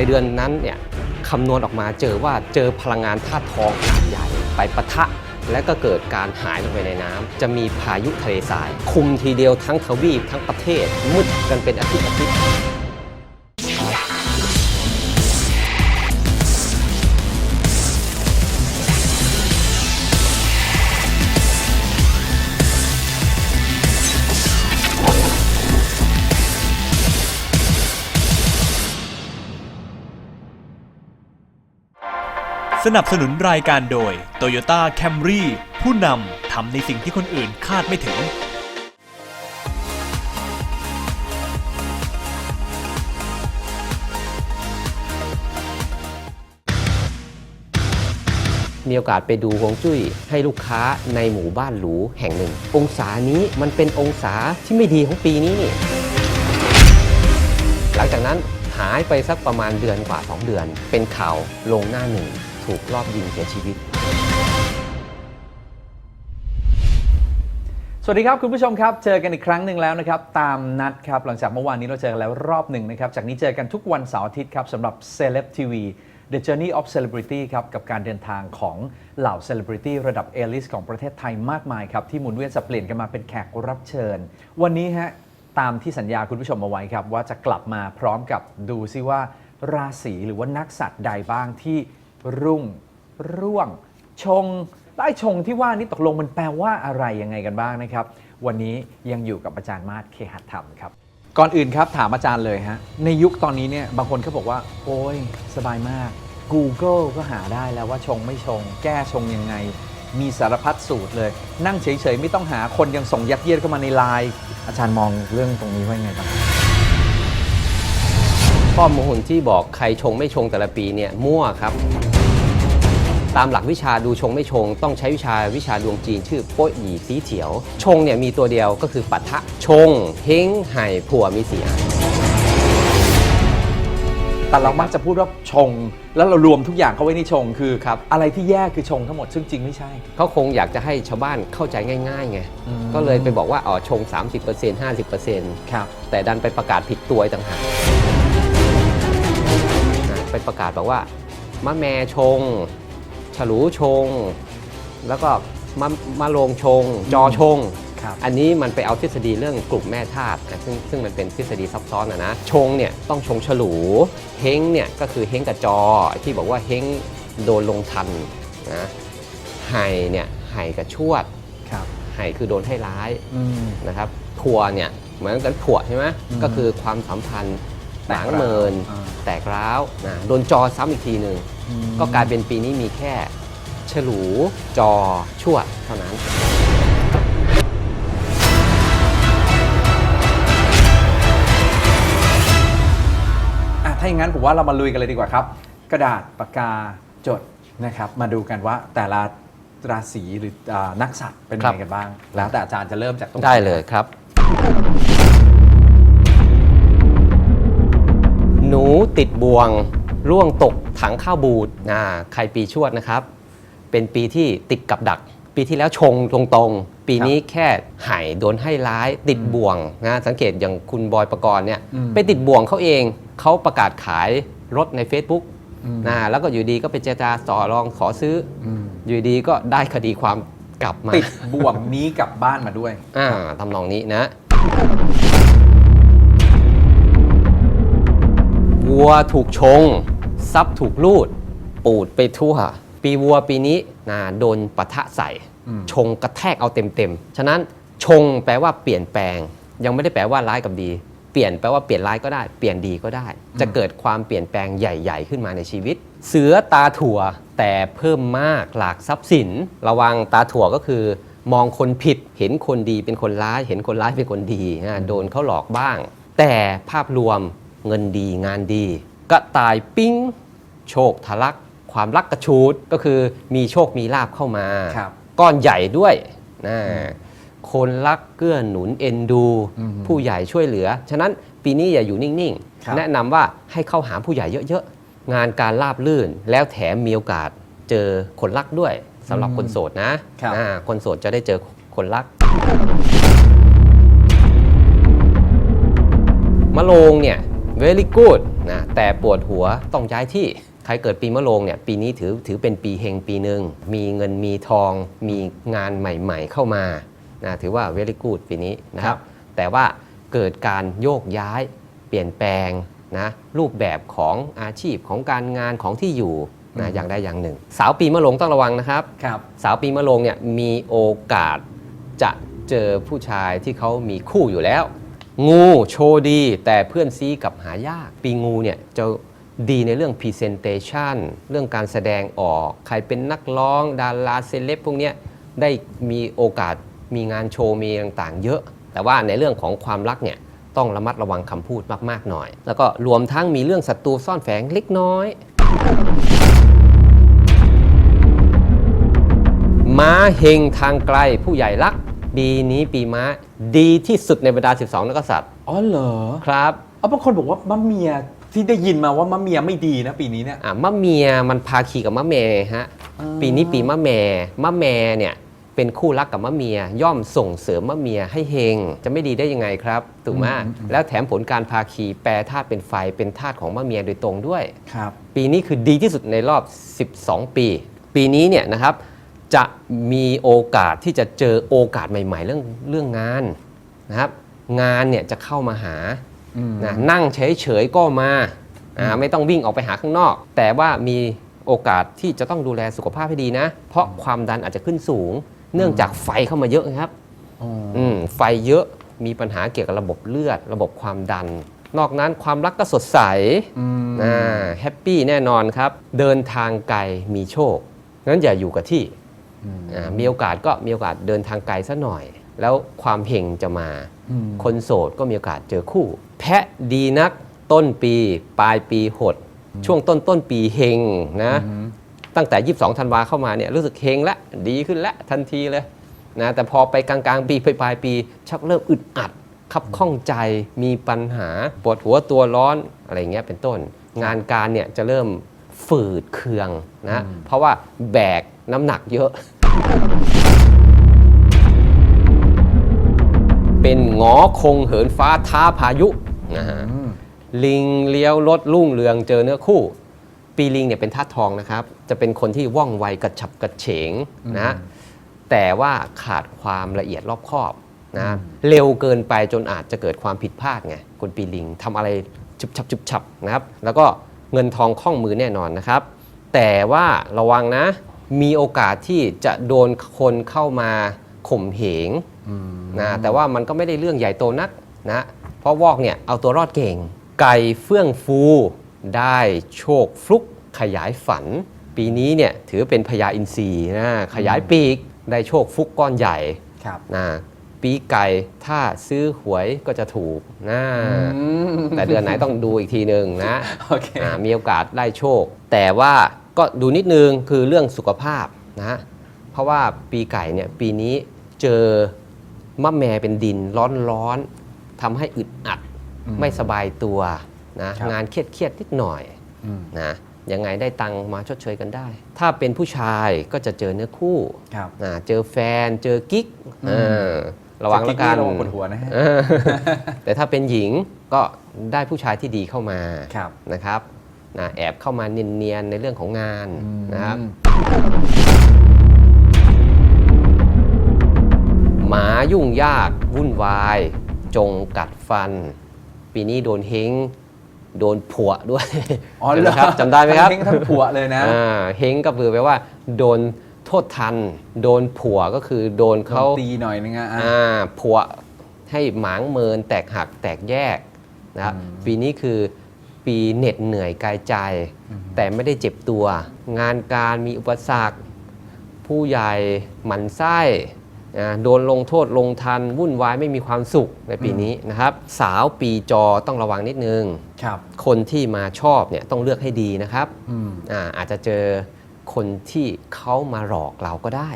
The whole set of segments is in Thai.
ในเดือนนั้นเนี่ยคำนวณออกมาเจอว่าเจอพลังงานธาตุทองขนาดใหญ่ไปปะทะและก็เกิดการหายลงไปในน้ำจะมีพายุทะเลทราย คุมทีเดียวทั้งทวีปทั้งประเทศมืดกันเป็นอาทิตย์อาทิตย์ สนับสนุนรายการโดย Toyota Camry ผู้นำทำในสิ่งที่คนอื่นคาดไม่ถึง มีโอกาสไปดูฮวงจุ้ยให้ลูกค้าในหมู่บ้านหรูแห่งหนึ่ง องศานี้มันเป็นองศาที่ไม่ดีของปีนี้นี่ หลังจากนั้นหายไปสักประมาณเดือนกว่า 2 เดือน เป็นข่าวลงหน้าหนึ่ง ถูกรอบยิงเสียชีวิต สวัสดีครับคุณผู้ชมครับ เจอกันอีกครั้งหนึ่งแล้วนะครับ ตามนัดครับ หลังจากเมื่อวานนี้เราเจอกันแล้วรอบหนึ่งนะครับ จากนี้เจอกันทุกวันเสาร์อาทิตย์ครับสำหรับ Celeb TV The Journey of Celebrity ครับ กับการเดินทางของเหล่า Celebrity ระดับเอลิสของประเทศไทยมากมายครับ ที่หมุนเวียนสับเปลี่ยนกันมาเป็นแขกรับเชิญ วันนี้ฮะตามที่สัญญาคุณผู้ชมเอาไว้ครับ ว่าจะกลับมาพร้อมกับดูซิว่าราศีหรือว่านักสัตว์ใดบ้างที่ รุ่ง ร่วง ชงได้ชงที่ว่านี่ตกลงมันแปลว่าอะไรยังไงกันบ้างนะครับ วันนี้ยังอยู่กับอาจารย์มาศเคหัตธรรมครับ ก่อนอื่นครับถามอาจารย์เลยฮะ ในยุคตอนนี้เนี่ยบางคนเขาบอกว่า โอ้ยสบายมาก Google ก็หาได้แล้วว่าชงไม่ชง แก้ชงยังไง มีสารพัดสูตรเลย นั่งเฉยๆ ไม่ต้องหาคนยังส่งยัดเยียดเข้ามาในไลน์อาจารย์มองเรื่องตรงนี้ว่ายังไงบ้างข้อมูลที่บอกใครชงไม่ชงแต่ละปีเนี่ยมั่วครับ ตามหลักวิชาดูชงไม่ชง ต้องใช้วิชาวิชาดวงจีน ชื่อโป้ยหยีสีเถียว ชงเนี่ยมีตัวเดียวก็คือปัทะชงเฮงไห่ผัวมีสีอัน แต่เรามักจะพูดว่าชง แล้วเรารวมทุกอย่างเข้าไว้ในชงคือครับ อะไรที่แย่คือชงทั้งหมดซึ่งจริงไม่ใช่ เขาคงอยากจะให้ชาวบ้านเข้าใจง่ายๆไง อืม ก็เลยไปบอกว่าอ๋อชง 30% 50%ครับแต่ดันไปประกาศผิดตัวอีกต่างหากนะไปประกาศบอกว่ามะแมชง ฉลูชง แล้วก็มะมะโรงชง จอชง ครับ อันนี้มันไปเอาทฤษฎีเรื่องกลุ่มแม่ธาตุนะซึ่งซึ่งมันเป็นทฤษฎีซับซ้อนนะนะชงเนี่ยต้องชงฉลูเฮงเนี่ยก็คือเฮงกับจอที่บอกว่าเฮงโดนลงทันนะไห่เนี่ยไห่กับชวดครับ ไห่คือโดนให้ร้ายอืม นะครับถั่วเนี่ยเหมือนกันถั่วใช่ไหมอืมก็คือความสัมพันธ์หแตกมางร้าวเมิน อ่า แตกร้าวนะโดนจอซ้ำอีกทีหนึ่งอืม ก็กลายเป็นปีนี้มีแค่ฉลูจอชวดเท่านั้น อะถ้าอย่างนั้นผมว่าเรามาลุยกันเลยดีกว่าครับ กระดาษปากกาจดนะครับ มาดูกันว่าแต่ละราศีหรืออานักสัตว์เป็นยังครัไงบกันบ้าง แล้วแต่อาจารย์จะเริ่มจากตรงหนได้เลยครับ หนูติดบ่วง ร่วงตกถังข้าวบูดนะใครปีชวดนะครับ เป็นปีที่ติดกับดัก ปีที่แล้วชงตรงๆ ปีนี้แค่ไห่โดนให้ร้ายติดบ่วงนะสังเกตอย่างคุณบอยประกรณ์เนี่ยอืมไปติดบ่วงเขาเองเขาประกาศขายรถใน Facebook อืมนะแล้วก็อยู่ดีก็ไปเจรจาต่อรองขอซื้ออืมอยู่ดีก็ได้คดีความกลับมาติดบ่วงนี้กลับบ้านมาด้วยอ่าทำนองนี้นะวัวถูกชง ทรัพย์ถูกลูด ปูดไปทั่ว ปีวัวปีนี้นะโดนปะทะใส่อืมชงกระแทกเอาเต็มๆ ฉะนั้นชงแปลว่าเปลี่ยนแปลง ยังไม่ได้แปลว่าร้ายกับดี เปลี่ยนแปลว่าเปลี่ยนร้ายก็ได้ เปลี่ยนดีก็ได้ จะเกิดความเปลี่ยนแปลงใหญ่ ๆ ขึ้นมาในชีวิต เสือตาถั่วแต่เพิ่มมากหลากทรัพย์สิน ระวังตาถั่วก็คือมองคนผิดเห็นคนดีเป็นคนร้าย เห็นคนร้ายเป็นคนดีนะโดนเขาหลอกบ้าง แต่ภาพรวมเงินดีงานดีกระต่ายปิ้ง โชคทะลัก ความรักกระชูดก็คือมีโชคมีลาบเข้ามา ครับก้อนใหญ่ด้วยนะคนรักเกื้อหนุนเอ็นดู อืมผู้ใหญ่ช่วยเหลือ ฉะนั้นปีนี้อย่าอยู่นิ่งครับ ๆ แนะนำว่าให้เข้าหาผู้ใหญ่เยอะๆ งานการราบลื่นแล้วแถมมีโอกาสเจอคนรักด้วยสำหรับคนโสดนะครับ อ่าคนโสดจะได้เจอคนรัก มะโรงเนี่ย very good นะแต่ปวดหัวต้องย้ายที่ใค รเกิดปีมะโรงเนี่ยปีนี้ถือถือเป็นปีเฮงปีหนึ่งมีเงินมีทอง มีงานใหม่ ๆ เข้ามานะถือว่า very good ปีนี้นะครับ แต่ว่าเกิดการโยกย้ายเปลี่ยนแปลงนะรูปแบบของอาชีพของการงานของที่อยู่นะอย่างใดอย่างหนึ่ง สาวปีมะโรงต้องระวังนะครับครับ สาวปีมะโรงเนี่ยมีโอกาสจะเจอผู้ชายที่เขามีคู่อยู่แล้ว งูโชว์ดี แต่เพื่อนซีกับหายาก ปีงูเนี่ยจะ ดีในเรื่อง Presentation เรื่องการแสดงออก ใครเป็นนักร้อง ดาราเซเลบพวกเนี้ยได้มีโอกาสมีงานโชว์ มีต่างๆ เยอะ แต่ว่าในเรื่องของความรักเนี่ยต้องระมัดระวังคำพูดมากๆหน่อย แล้วก็รวมทั้งมีเรื่องศัตรูซ่อนแฝงเล็กน้อย ม้าเฮงทางไกลผู้ใหญ่รัก ปีนี้ปีม้าดีที่สุดในบรรดา 12 นักกษัตริย์อ๋อเหรอ ครับ เอาบางคนบอกว่ามะเมีย ที่ได้ยินมาว่ามะเมียไม่ดีนะปีนี้เนี่ย อะมะเมียมันพาคีกับมะเมฮะอ่า ปีนี้ปีมะแมมะแมเนี่ยเป็นคู่รักกับมะเมีย ย่อมส่งเสริมมะเมียให้เฮงจะไม่ดีได้ยังไงครับถูกไหมแล้วแถมผลการพาคีแปรธาตุเป็นไฟเป็นธาตุของมะเมียโดยตรงด้วย ครับ ปีนี้คือดีที่สุดในรอบ 12 ปี ปีนี้เนี่ยนะครับจะมีโอกาสที่จะเจอโอกาสใหม่ ๆ เรื่องเรื่องงานนะครับ งานเนี่ยจะเข้ามาหาอืม นะนั่งเฉยๆก็มาอ่าไม่ต้องวิ่งออกไปหาข้างนอก แต่ว่ามีโอกาสที่จะต้องดูแลสุขภาพให้ดีนะ เพราะความดันอาจจะขึ้นสูง เนื่องจากไฟเข้ามาเยอะนะครับอ๋ออืมไฟเยอะมีปัญหาเกี่ยวกับระบบเลือด ระบบความดัน นอกนั้นความรักก็สดใสอืมอ่าแฮปปี้แน่นอนครับ เดินทางไกลมีโชคงั้นอย่าอยู่กับที่อ่ามีโอกาสก็มีโอกาสเดินทางไกลซะหน่อย แล้วความเฮงจะมาอืมคนโสดก็มีโอกาสเจอคู่ แพะดีนักต้นปีปลายปีหด ช่วงต้นต้นปีเฮงนะตั้งแต่ 22ธันวาเข้ามาเนี่ยรู้สึกเฮงละดีขึ้นละทันทีเลยนะแต่พอไปกลางๆ ปีปลายๆปี ชักเริ่มอึดอัดขับข้องใจมีปัญหาปวดหัวตัวร้อนอะไรเงี้ยเป็นต้น งานการเนี่ยจะเริ่มฝืดเคืองนะเพราะว่าแบกน้ำหนักเยอะ เป็นหงอคงเหินฟ้าท้าพายุนะฮะลิงเลี้ยวรถลุ่งเรืองเจอเนื้อคู่ ปีลิงเนี่ยเป็นธาตุทองนะครับ จะเป็นคนที่ว่องไวกระฉับกระเฉงนะแต่ว่าขาดความละเอียดรอบคอบนะเร็วเกินไปจนอาจจะเกิดความผิดพลาดไงคนปีลิงทำอะไรจุบฉับจุบฉับนะครับ แล้วก็เงินทองคล่องมือแน่นอนนะครับ แต่ว่าระวังนะมีโอกาสที่จะโดนคนเข้ามาข่มเหง นะแต่ว่ามันก็ไม่ได้เรื่องใหญ่โตนักนะเพราะวอกเนี่ยเอาตัวรอดเก่ง ไก่เฟื่องฟูได้โชคฟลุกขยายฝัน ปีนี้เนี่ยถือเป็นพญาอินทรีนะขยายปีกได้โชคฟลุกก้อนใหญ่ครับนะปีไก่ถ้าซื้อหวยก็จะถูกนะแต่เดือนไหนต้องดูอีกทีหนึ่งนะโอเคอ่ามีโอกาสได้โชค แต่ว่าก็ดูนิดนึงคือเรื่องสุขภาพนะเพราะว่าปีไก่เนี่ยปีนี้เจอ มะแม่เป็นดินร้อนร้อนๆทำให้อึดอัดไม่สบายตัวนะครับงานเครียดเครียดๆนิดหน่อยอืมนะยังไงได้ตังค์มาชดเชยกันได้ ถ้าเป็นผู้ชายก็จะเจอเนื้อคู่ครับนะเจอแฟนเจอกิ๊กเออระวังเจอกิ๊แล้วกันกนี่ระวังปวดหัวนะฮะเออแต่ถ้าเป็นหญิงก็ได้ผู้ชายที่ดีเข้ามาครับนะครับนะแอบเข้ามาเนียนๆในเรื่องของงานนะครับ หมายุ่งยากวุ่นวาย จงกัดฟัน ปีนี้โดนเฮงโดนผัวด้วยอ๋อเหรอครับจำได้ไหมครับทั้งเฮงทั้งผัวเลยนะอ่าเฮงก็คือแปลว่า โดนโทษทัน โดนผัวก็คือโดนเขาตีหน่อยนึงอะอะอ่าผัวให้หมางเมินแตกหักแตกแยกนะครับปีนี้คือปีเหน็ดเหนื่อยกายใจ แต่ไม่ได้เจ็บตัว งานการมีอุปสรรค ผู้ใหญ่หมันไส้อ่า โดนลงโทษลงทันวุ่นวายไม่มีความสุขในปีนี้นะครับสาวปีจอต้องระวังนิดนึงครับคนที่มาชอบเนี่ยต้องเลือกให้ดีนะครับอืมอาอาจจะเจอคนที่เขามาหลอกเราก็ได้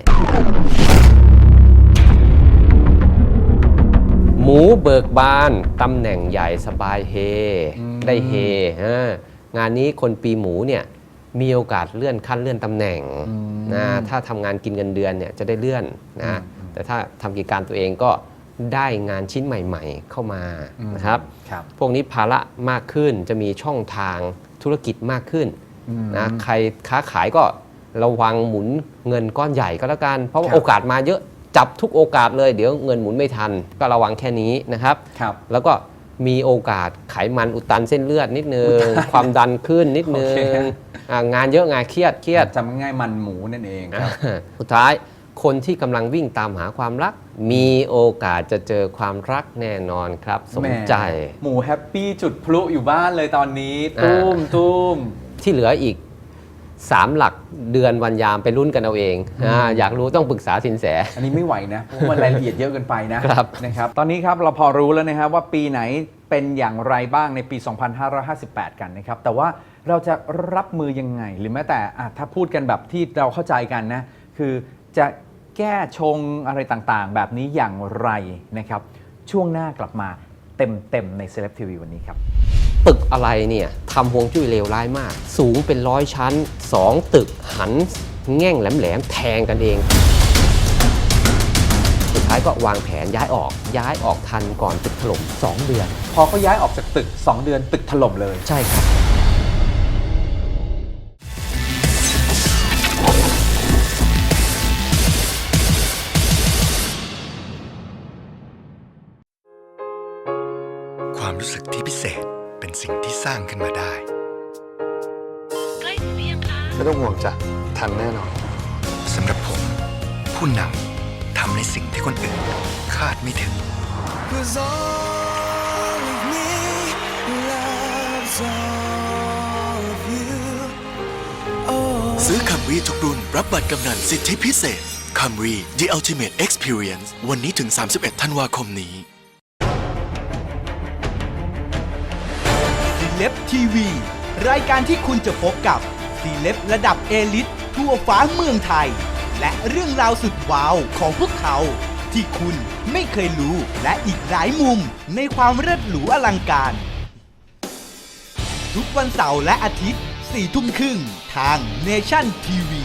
หมูเบิกบานตำแหน่งใหญ่สบายเฮ ได้เฮอ่างานนี้คนปีหมูเนี่ยมีโอกาสเลื่อนขั้นเลื่อนตำแหน่งนะถ้าทำงานกินเงินเดือนเนี่ยจะได้เลื่อนนะ แต่ถ้าทำกิจการตัวเองก็ได้งานชิ้นใหม่ ๆ เข้ามาอืมนะครับครับพวกนี้ภาระมากขึ้นจะมีช่องทางธุรกิจมากขึ้นอืมนะใครค้าขายก็ระวังหมุนเงินก้อนใหญ่ก็แล้วกัน เพราะว่าครับโอกาสมาเยอะจับทุกโอกาสเลยเดี๋ยวเงินหมุนไม่ทัน ก็ระวังแค่นี้นะครับครับแล้วก็มีโอกาสไขมันอุดตันเส้นเลือดนิดนึง ความดันขึ้นนิดนึโอเคงอ่างานเยอะงานเครียดเครียดจำง่ายๆมันหมูนั่นเองครับสุดท้าย คนที่กำลังวิ่งตามหาความรัก มีโอกาสจะเจอความรักแน่นอนครับ สมใจ แหมหมูแฮปปี้จุดพลุอยู่บ้านเลยตอนนี้อ่าตุ้มตุ้ม ที่เหลืออีก 3 หลักเดือนวันยามไปรุ่นกันเอาเองอาอยากรู้ต้องปรึกษาสินแส อันนี้ไม่ไหวนะเพราะมันรายละเอียดเยอะเกินไปนะครับ นะครับ ตอนนี้ครับเราพอรู้แล้วนะครับว่าปีไหนเป็นอย่างไรบ้างในปี 2558 กันนะครับ แต่ว่าเราจะรับมือยังไง หรือแม้แต่อะถ้าพูดกันแบบที่เราเข้าใจกันนะ คือจะ แก้ชงอะไรต่างๆ แบบนี้อย่างไรนะครับ ช่วงหน้ากลับมาเต็มๆใน Celeb TV วันนี้ครับ ตึกอะไรเนี่ยทำฮวงจุ้ยเลวร้ายมาก สูงเป็นร้อยชั้น 2 ตึกหันแง่งแหลมๆแทงกันเอง สุดท้ายก็วางแผนย้ายออก ย้ายออกทันก่อนตึกถล่ม2 เดือน พอเขาย้ายออกจากตึก 2 เดือนตึกถล่มเลย ใช่ครับ ที่สร้างขึ้นมาได้ ใกล้ถึงหรือยังคะ ไม่ต้องห่วงจ้ะ ทันแน่นอน สำหรับผม ผู้นำทำในสิ่งที่คนอื่น คาดไม่ถึง Cause all of me loves all of you. Oh. ซื้อคัมรีทุกรุ่น รับบัตรกำนันสิทธิพิเศษคัมรี The Ultimate Experience วันนี้ถึง 31 ธันวาคมนี้ เล็บทีวี รายการที่คุณจะพบกับซีเล็บระดับเอลิททั่วฟ้าเมืองไทย และเรื่องราวสุดว้าวของพวกเขา ที่คุณไม่เคยรู้และอีกหลายมุมในความเลิศหรูอลังการ ทุกวันเสาร์และอาทิตย์4ทุ่มครึ่งทางเนชั่นทีวี